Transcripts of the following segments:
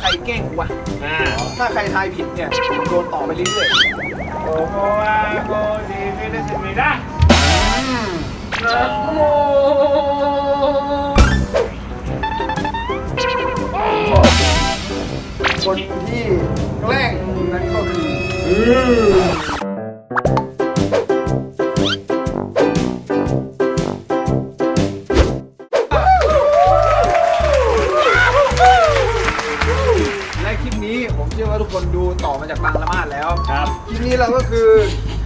ใครเก้งกูวะอ่าถ้าใครทายผิดเนี่ยโดนต่อไปเรื่อยโกโกวาโกดีไม่ได้สิไม่ได้นะโมคนที่แกล้งนั้นก็คือ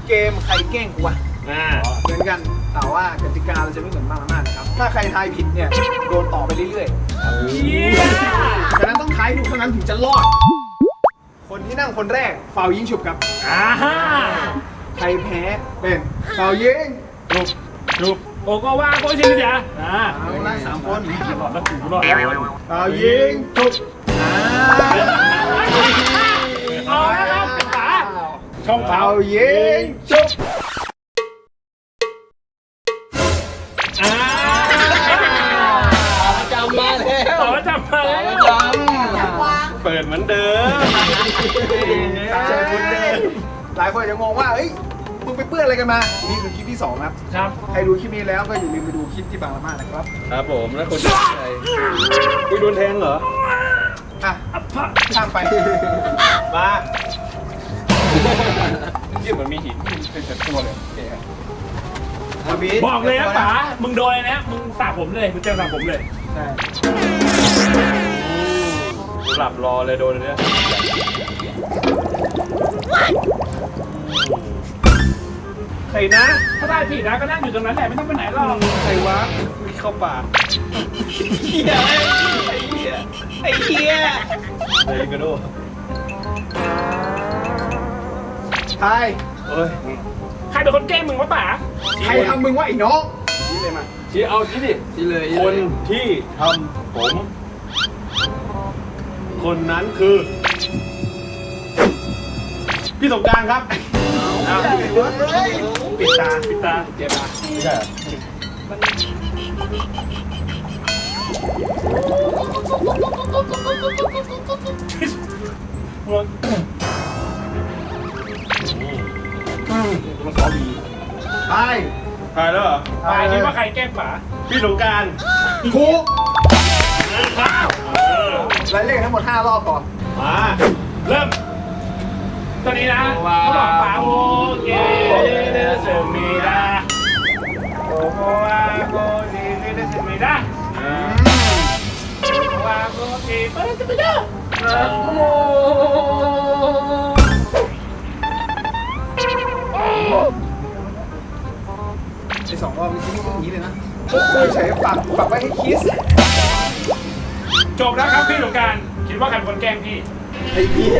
เกมใครแกล้งกูวะอ่าเหมือนกันแต่ว่ากติกาเราจะไม่เหมือนบางละมาดนะครับ ถ้าใครทายผิดเนี่ยโดนต่อไปเรื่อยเยี่ยๆฉะนั้นต้องทายถูกเท่านั้นถึงจะรอด คนที่นั่งคนแรกเป่ายิงฉุบครับอ่าฮะใครแพ้เป็นเป่ายิงจุบจุบโกโกวาโกดีไม่ได้อ่าเอาละสามคนหลอดแล้วกูรอดแล้วเป่ายิงฉุบอ่าเอาแล้วครับป๋า ช่องเผาเป่ายิงฉุบอ่าจำมาแล้วต่อจำมาแล้วจำเปิดเหมือนเดิมเจอคุณเดิมหลายคนจะงงว่าเอ้ยมึงไปเปื้อนอะไรกันมา นี่คือคลิปที่สองครับ ครับ ใครดูคลิปนี้แล้วก็อย่าลืมไปดูคลิปที่บางละมาดนะครับ ครับผมแล้วคนที่ใครคุยโดนแทงเหรอ อะข้ามไป มา ที่เหมือนมีหินเป็นแต่ตัวเลยโอเคครับบอกเลยนะป๋า มึงโดนเลยนะ มึงสาผมเลย มึงเจอสาผมเลยใช่กูหลับรอเลยโดนอันเนี้ยใครนะ ถ้าได้ผิดนะก็นั่งอยู่ตรงนั้นแหละไม่ต้องไปไหนหรอกใครวะวิ่งเข้าป่าเฮียไอ้เฮียไอ้เฮียเลยกระโดด ทายเอ้ยใครเป็นคนแกล้งมึงวะป๋าใครทำมึงว่าไอ้น้องชี้เลยมาชี้เอาชี้ดิชี้เลยคนที่ทำผม คนนั้นคือ พี่สงกรารครับปิดตาปิดตาเจ็บอะไม่ใช่เหรอมึง มันขอบีทายตายแล้วเหรอป๋าคิดว่าใครแกล้งป๋าพี่สงกรารถูกข้าวเออและเลขทั้งหมด 5 รอบก่อนมาเริ่ม ตอนนี้นะเขาบอกป๋าโอเคเดสมีดาโกโกวาโกดีเดสมีดาโกโกวาโกดีเดสมีดานะโม สองรอบเมื่อกี้นี่ก็อย่างนี้เลยนะคุยเฉยฝากฝากไว้ให้คิสจบแล้วครับพี่สงกรารคิดว่าใครเป็นคนแกล้งพี่ไอ้พี่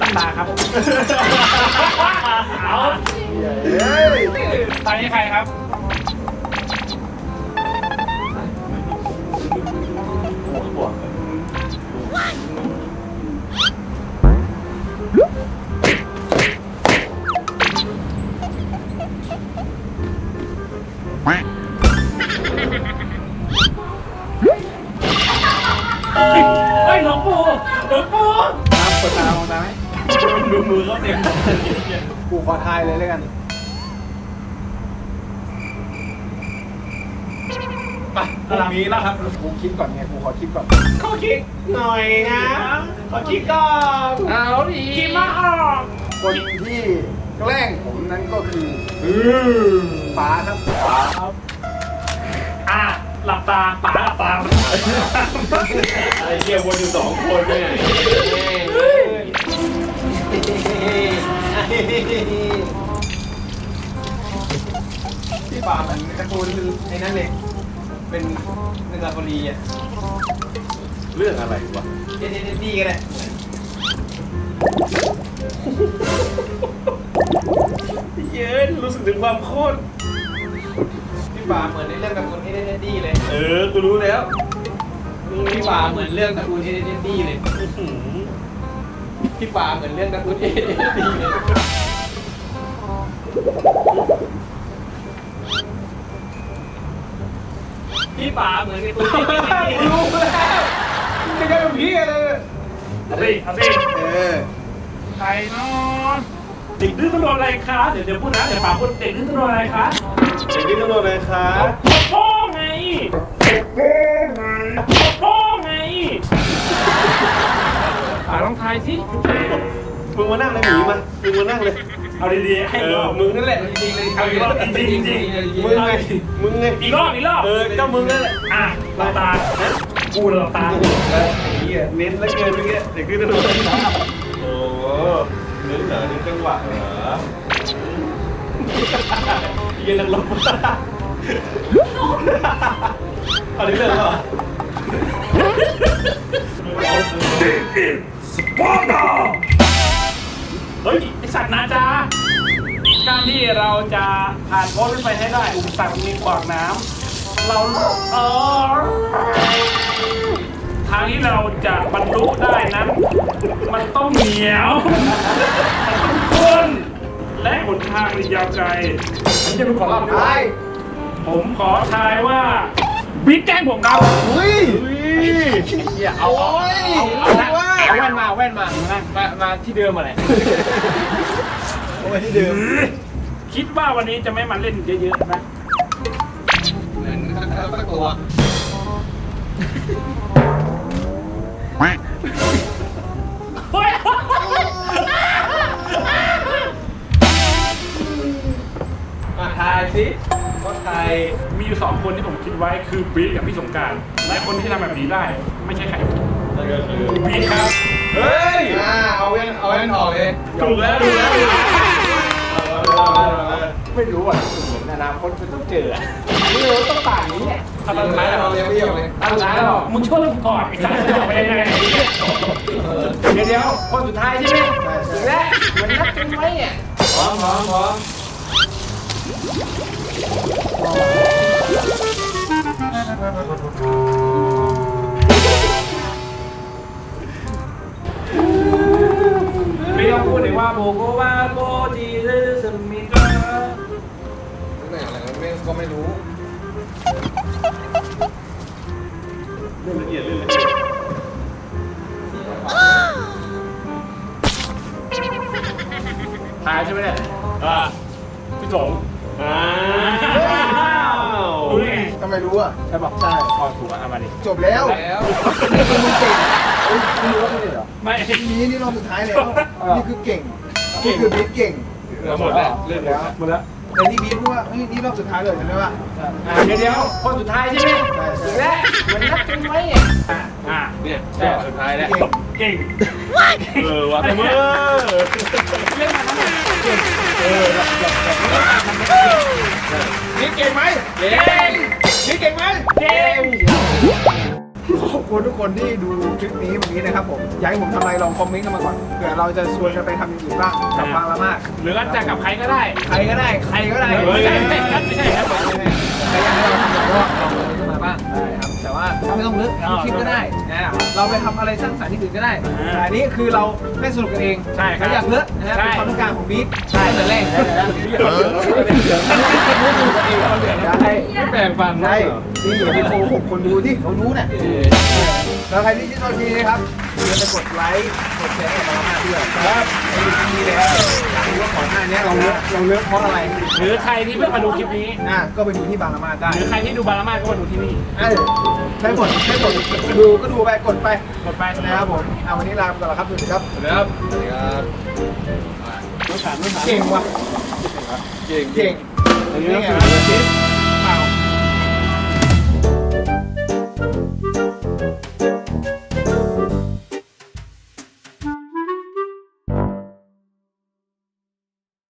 ตัดตาครับ เอาเฮ้ยตอนนี้ใครครับบ น้ำเปิดตามองตาไหมดูมือเขาเต็มกูขอทายเลยแล้วกันไปพรุ่งนี้นะครับกูคิดก่อนไงกูขอคิดก่อนขอคิดหน่อยนะขอคิดก่อนเอาดิคิดมาออกคนที่แกล้งผมนั้นก็คือป๋าครับป๋าครับอะหลับตาป๋าหลับตาไอ้เหี้ยวนอยู่สองคนเนี่ย พี่ป๋าเหมือนการ์ตูนไอ้นั่นเลยเป็นเนื้อบุรีอะเรื่องอะไรวะเด็ดๆดีกันแหละเย็นรู้สึกถึงความโคตรพี่ป๋าเหมือนในเรื่องการ์ตูนเด็ดๆดีเลย เออ กูรู้แล้ว พี่ป๋าเหมือนเรื่องการ์ตูนเด็ดๆดีเลยอื้อหือ พี่ป๋าเหมือนเรื่องการ์ตูนเด็ดๆดีเลยพี่ป๋าเหมือนกับตัวที่ไม่ดีพี่อะไรเอาสิเอาสิเออใครนอนเด็กดื้อต้องโดนอะไรคะเดี๋ยวเดี๋ยวพูดนะเดี๋ยวป่าพูดเด็กดื้อต้องโดนอะไรคะเด็กนี่ตำรวจเลยครับพ่อไงพ่อไงป่าล องทายสิมึงมานั่งเลยหมีมามึงมานั่งเลย เอาดีๆให้เอรออบมึงนั่นแหละจริงๆเลยเอาอีกรอบจริงๆจริงๆมึงไงมึงไงอีกรอบอีกรอบเออก็มึงนั่นแหละอะหลับตากูหลับตาเฮียเน้นแล้วเกินเมื่อกี้เด็กนี่ตำรวจโอ้เน้นเหรอเน้นจังหวะเหรอเย็นลังลมอันนี้เรื่องเหรอ สปอร์ตเฮ้ยไอสัตว์นาจาการที่เราจะผ่านโค้งขึ้นไปให้ได้อุปสรรคมีขวางน้ำเราเออทางที่เราจะบรรลุได้นั้น มันต้องเหนียว มันต้องข้นและหนทางยาวไกลมันจะเป็นของเราไปผมขอทายว่าบิ๊กแกล้งผมครับอุ้ย เอาโอ้ยเอาเอาว่า เอาแว่นมาเอาแว่นมา มา มาที่เดิมมาเลยเอาไปที่เดิมคิดว่าวันนี้จะไม่มาเล่นเยอะๆนะสักตัวเฮ้ยมาทายสิก็ทายมีอยู่สองคนที่ผมคิดไว้คือบิ๊กกับพี่สงกราร และคนที่ทำแบบนี้ได้ ไม่ใช่ใคร นั่นก็คือบิ๊กครับ เฮ้ย อ่าเอาเว้นเอาเว้นออกเลย ถูกแล้วถูกแล้วถูกแล้วไม่รู้อะเหมือนอนาคตมันต้องเจออะนี่เราต้องต่างนี้แหละถ้าตอนท้ายแล้วเราเรียนไม่ยอมเลยตั้งร้านหรอมึงช่วยผมก่อนไอ้สัตว์จะออกไปยังไงเดี๋ยวเดี๋ยวคนสุดท้ายใช่ไหมใช่ใช่และเหมือนนัดกันไว้อะพร้อมพร้อมพร้อม ไม่ต้องพูดเลยว่าโบโกวาโกจีเลสมิกาตั้งแต่อะไรไม่ก็ไม่รู้เรื่องละเอียดเรื่องละเอียดทายใช่ไหมเนี่ยอ่าพี่สงอ้าวรู้ได้ไง ทำไมรู้อะใช่บอกใช่พอถูกอะเอามาดิจบแล้วแล้วมึงเก่งเอ้ยไม่รู้ว่าไม่ได้เหรอไม่ทีนี้นี่รอบสุดท้ายแล้วนี่คือเก่งนี่คือบิ๊กเก่งหมดแล้วเรื่องแล้วหมดแล้วแต่นี่บิ๊กพูดว่าเฮ้ยนี่รอบสุดท้ายเลยใช่ไหมวะอะเดี๋ยวเดี๋ยวคนสุดท้ายใช่ไหมใช่ใช่และเหมือนนัดกันไว้อะอ่าอ่าเนี่ยใช่สุดท้ายแล้วเก่งเก่งเออว่ะเมื่อเล่นมาทั้งหมดเก่งนี่เก่งไหมเก่ง นี่เก่งไหมเก่งขอบคุณทุกคนที่ดูคลิปนี้วันนี้นะครับผมอยากให้ผมทำอะไรลองคอมเมนต์กันมาก่อนเผื่อเราจะชวนกันไปทำอย่างอื่นบ้างกับบางละมากหรือว่าจะกับใครก็ได้ ใครก็ได้ ใครก็ได้ไม่ใช่ไม่ใช่ครับไม่ใช่ครับใครอยากให้เราทำอะไรก็ลองคอมเมนต์กันมาบ้างได้ครับแต่ ว่าถ้าไม่ต้องลึกทำคลิปก็ได้นะเราไปทำอะไรสร้างสรรค์ที่อื่นก็ได้แต่อันนี้คือเราเล่นสนุกกันเองใช่ครับเราอยากเลิกนะครับใช่ เป็นความต้องการของบิ๊กใช่แต่แรกนะเขาเดือดเขาเดือดเขาเดือดเขาเดือดเขาเดือดได้ไม่แปลงฟันได้นี่อย่าไปโกหกคนดูที่เขารู้น่ะ แล้วใครที่ชื่นชอบดีนะครับอย่าลืมกดไลค์กดแชร์ให้กับเรามากด้วยครับดีแล้วอยากรู้ว่าก่อนหน้านี้เราเลือกเราเลือกเพราะอะไรหรือใครที่เพิ่งมาดูคลิปนี้ อะก็ไปดูที่บางละมาได้หรือใครที่ดูบารามาก็มาดูที่นี่ เอ้ยใช้หมดใช้หมดดูก็ดูไปกดไปกดไปนะครับผมเอาวันนี้ลาไปก่อนแล้ครับสวัสดีครับสวัสดีครับสวัสดีครับต้องถามต้องถามเก่งว่ะเก่งเก่งอันนี้ก็คือ เปล่า